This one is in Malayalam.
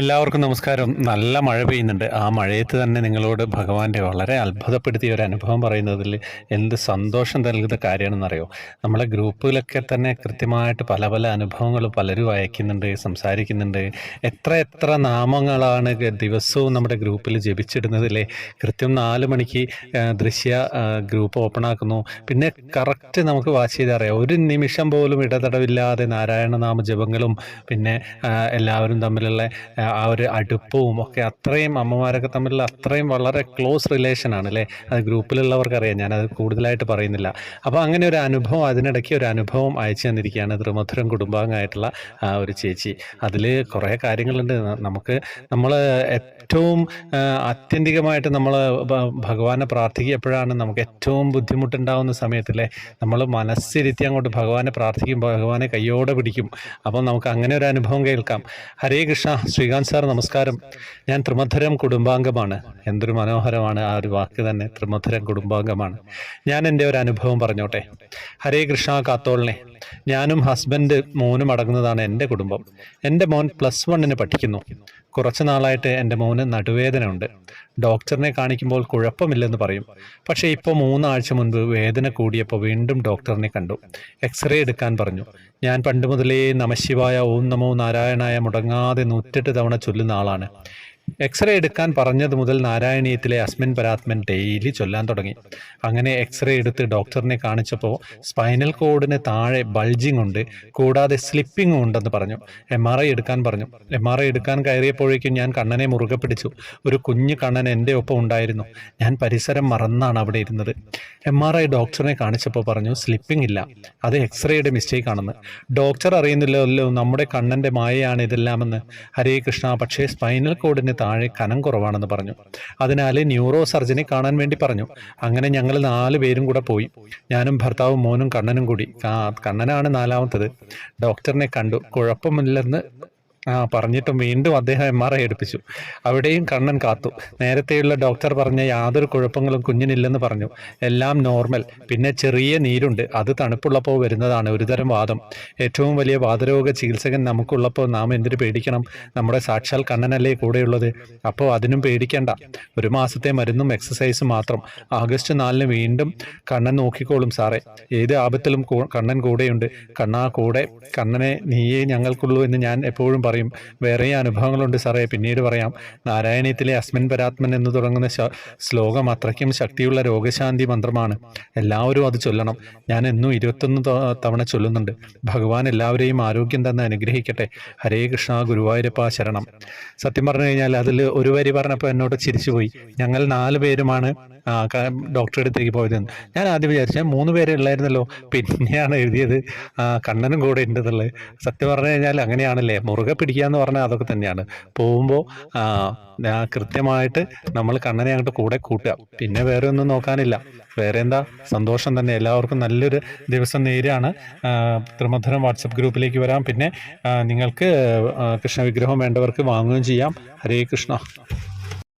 എല്ലാവർക്കും നമസ്കാരം. നല്ല മഴ പെയ്യുന്നുണ്ട്. ആ മഴയത്ത് തന്നെ നിങ്ങളോട് ഭഗവാന്റെ വളരെ അത്ഭുതപ്പെടുത്തിയ ഒരു അനുഭവം പറയുന്നതിൽ എന്ത് സന്തോഷം നൽകുന്ന കാര്യമാണെന്നറിയോ? നമ്മളെ ഗ്രൂപ്പിലൊക്കെ തന്നെ കൃത്യമായിട്ട് പല പല അനുഭവങ്ങൾ പലരും അയക്കുന്നുണ്ട് സംസാരിക്കുന്നുണ്ട്. എത്ര എത്ര നാമങ്ങളാണ് ദിവസവും നമ്മുടെ ഗ്രൂപ്പിൽ ജപിച്ചിടുന്നതിലെ കൃത്യം നാല് മണിക്ക് ദൃശ്യ ഗ്രൂപ്പ് ഓപ്പൺ ആക്കുന്നു പിന്നെ കറക്റ്റ് നമുക്ക് വാച്ച് ചെയ്ത് അറിയാം. ഒരു നിമിഷം പോലും ഇടതടവില്ലാതെ നാരായണനാമ ജപങ്ങളും പിന്നെ എല്ലാവരും തമ്മിലുള്ള ആ, ഒരു അടുപ്പവും ഒക്കെ അത്രയും അമ്മമാരൊക്കെ തമ്മിലുള്ള അത്രയും വളരെ ക്ലോസ് റിലേഷൻ ആണ് അല്ലേ? അത് ഗ്രൂപ്പിലുള്ളവർക്കറിയാം. ഞാനത് കൂടുതലായിട്ട് പറയുന്നില്ല. അപ്പോൾ അങ്ങനെ ഒരു അനുഭവം അതിനിടയ്ക്ക് ഒരു അനുഭവം അയച്ചു തന്നിരിക്കുകയാണ് ത്രിമധുരം കുടുംബാംഗമായിട്ടുള്ള ആ ഒരു ചേച്ചി. അതിൽ കുറേ കാര്യങ്ങളുണ്ട്. നമുക്ക് നമ്മൾ ഏറ്റവും ആത്യന്തികമായിട്ട് നമ്മൾ ഭഗവാനെ പ്രാർത്ഥിക്കുക എപ്പോഴാണ് നമുക്ക് ഏറ്റവും ബുദ്ധിമുട്ടുണ്ടാവുന്ന സമയത്തല്ലേ നമ്മൾ മനസ്സിരുത്തി അങ്ങോട്ട് ഭഗവാനെ പ്രാർത്ഥിക്കും ഭഗവാനെ കയ്യോടെ പിടിക്കും. അപ്പം നമുക്ക് അങ്ങനെ ഒരു അനുഭവം കേൾക്കാം. ഹരേ കൃഷ്ണ ശ്രീകാന്ത് സാർ നമസ്കാരം. ഞാൻ ത്രിമധുരം കുടുംബാംഗമാണ്. എന്തൊരു മനോഹരമാണ് ആ ഒരു വാക്ക് തന്നെ ത്രിമധുരം കുടുംബാംഗമാണ്. ഞാൻ എന്റെ ഒരു അനുഭവം പറഞ്ഞോട്ടെ. ഹരേ കൃഷ്ണ കാത്തോളിനെ. ഞാനും ഹസ്ബൻഡ് മോനും അടങ്ങുന്നതാണ് എന്റെ കുടുംബം. എന്റെ മോൻ പ്ലസ് വണ്ണിന് പഠിക്കുന്നു. കുറച്ച് നാളായിട്ട് എന്റെ മോന് നടുവേദന ഉണ്ട് ഡോക്ടറിനെ കാണിക്കുമ്പോൾ കുഴപ്പമില്ലെന്ന് പറയും. പക്ഷേ ഇപ്പോൾ മൂന്നാഴ്ച മുൻപ് വേദന കൂടിയപ്പോൾ വീണ്ടും ഡോക്ടറിനെ കണ്ടു. എക്സ്റേ എടുക്കാൻ പറഞ്ഞു. ഞാൻ പണ്ട് മുതലേ നമശിവായ ഓം നമോ നാരായണായ മുടങ്ങാതെ നൂറ്റെട്ട് തവണ ചൊല്ലുന്ന ആളാണ്. എക്സ്റേ എടുക്കാൻ പറഞ്ഞത് മുതൽ നാരായണീയത്തിലെ അസ്മിൻ പരാത്മൻ ഡെയിലി ചൊല്ലാൻ തുടങ്ങി. അങ്ങനെ എക്സ്റേ എടുത്ത് ഡോക്ടറിനെ കാണിച്ചപ്പോൾ സ്പൈനൽ കോഡിന് താഴെ ബൾജിംഗ് ഉണ്ട് കൂടാതെ സ്ലിപ്പിംഗും ഉണ്ടെന്ന് പറഞ്ഞു. എം ആർ ഐ എടുക്കാൻ പറഞ്ഞു. എം ആർ ഐ എടുക്കാൻ കയറിയപ്പോഴേക്കും ഞാൻ കണ്ണനെ മുറുകെ പിടിച്ചു. ഒരു കുഞ്ഞു കണ്ണൻ എന്റെ ഒപ്പം ഉണ്ടായിരുന്നു. ഞാൻ പരിസരം മറന്നാണ് അവിടെ ഇരുന്നത്. എം ആർ ഐ ഡോക്ടറിനെ കാണിച്ചപ്പോൾ പറഞ്ഞു സ്ലിപ്പിംഗ് ഇല്ല. അത് എക്സ്റേയുടെ മിസ്റ്റേക്ക് ആണെന്ന്. ഡോക്ടർ അറിയുന്നില്ലല്ലോ നമ്മുടെ കണ്ണന്റെ മായയാണ് ഇതെല്ലാമെന്ന്. ഹരേ കൃഷ്ണ പക്ഷേ സ്പൈനൽ കോഡിന് താഴെ കനം കുറവാണെന്ന് പറഞ്ഞു. അതിനാൽ ന്യൂറോ സർജനെ കാണാൻ വേണ്ടി പറഞ്ഞു. അങ്ങനെ ഞങ്ങൾ നാല് പേരും കൂടെ പോയി. ഞാനും ഭർത്താവും മോനും കണ്ണനും കൂടി. കണ്ണനാണ് നാലാമത്തത്. ഡോക്ടറിനെ കണ്ടു. കുഴപ്പമില്ലെന്ന് ആ പറഞ്ഞിട്ടും വീണ്ടും അദ്ദേഹം എം ആർ ഐ എടുപ്പിച്ചു. അവിടെയും കണ്ണൻ കാത്തു. നേരത്തെയുള്ള ഡോക്ടർ പറഞ്ഞ യാതൊരു കുഴപ്പങ്ങളും കുഞ്ഞിനില്ലെന്ന് പറഞ്ഞു. എല്ലാം നോർമൽ പിന്നെ ചെറിയ നീരുണ്ട്. അത് തണുപ്പുള്ളപ്പോൾ വരുന്നതാണ് ഒരുതരം വാദം. ഏറ്റവും വലിയ വാതരോഗ ചികിത്സകൻ നമുക്കുള്ളപ്പോൾ നാം എന്തിനു പേടിക്കണം? നമ്മുടെ സാക്ഷാൽ കണ്ണനല്ലേ കൂടെയുള്ളത്? അപ്പോൾ അതിനും പേടിക്കേണ്ട. ഒരു മാസത്തെ മരുന്നും എക്സസൈസും മാത്രം. ആഗസ്റ്റ് നാലിന് വീണ്ടും കണ്ണൻ നോക്കിക്കോളും സാറേ. ഏത് ആപത്തിലും കണ്ണൻ കൂടെയുണ്ട്. കണ്ണാ കൂടെ. കണ്ണനെ നീയേ ഞങ്ങൾക്കുള്ളൂ എന്ന് ഞാൻ എപ്പോഴും പറയും. വേറെ അനുഭവങ്ങളുണ്ട് സാറേ. പിന്നീട് പറയാം. നാരായണീയത്തിലെ അസ്മിൻ പരാത്മൻ എന്ന് തുടങ്ങുന്ന ശ്ലോകം അത്രയ്ക്കും ശക്തിയുള്ള രോഗശാന്തി മന്ത്രമാണ്. എല്ലാവരും അത് ചൊല്ലണം. ഞാൻ എന്നും ഇരുപത്തൊന്ന് തവണ ചൊല്ലുന്നുണ്ട്. ഭഗവാൻ എല്ലാവരെയും ആരോഗ്യം തന്നെ അനുഗ്രഹിക്കട്ടെ. ഹരേ കൃഷ്ണ ഗുരുവായൂരപ്പ ശരണം. സത്യം പറഞ്ഞു കഴിഞ്ഞാൽ അതിൽ ഒരു വരി പറഞ്ഞപ്പോൾ എന്നോട് ചിരിച്ചുപോയി. ഞങ്ങൾ നാല് പേരുമാണ് ഡോക്ടറെ അടുത്തേക്ക് പോയതെന്ന്. ഞാൻ ആദ്യം വിചാരിച്ച മൂന്ന് പേരെ ഉള്ളായിരുന്നല്ലോ. പിന്നെയാണ് എഴുതിയത്. കണ്ണനും കൂടെ ഉണ്ടെന്നുള്ളത്. സത്യം പറഞ്ഞു കഴിഞ്ഞാൽ അങ്ങനെയാണല്ലേ. മുറുകെ പിടിക്കുക എന്ന് പറഞ്ഞാൽ അതൊക്കെ തന്നെയാണ്. പോകുമ്പോൾ കൃത്യമായിട്ട് നമ്മൾ കണ്ണനെ അങ്ങോട്ട് കൂടെ കൂട്ടുക. പിന്നെ വേറെ ഒന്നും നോക്കാനില്ല. വേറെ എന്താ? സന്തോഷം തന്നെ. എല്ലാവർക്കും നല്ലൊരു ദിവസം നേരെയാണ് ത്രിമധുരം വാട്സപ്പ് ഗ്രൂപ്പിലേക്ക് വരാം. പിന്നെ നിങ്ങൾക്ക് കൃഷ്ണവിഗ്രഹം കൃഷ്ണ വിഗ്രഹം വേണ്ടവർക്ക് വാങ്ങുകയും ചെയ്യാം. ഹരേ കൃഷ്ണ.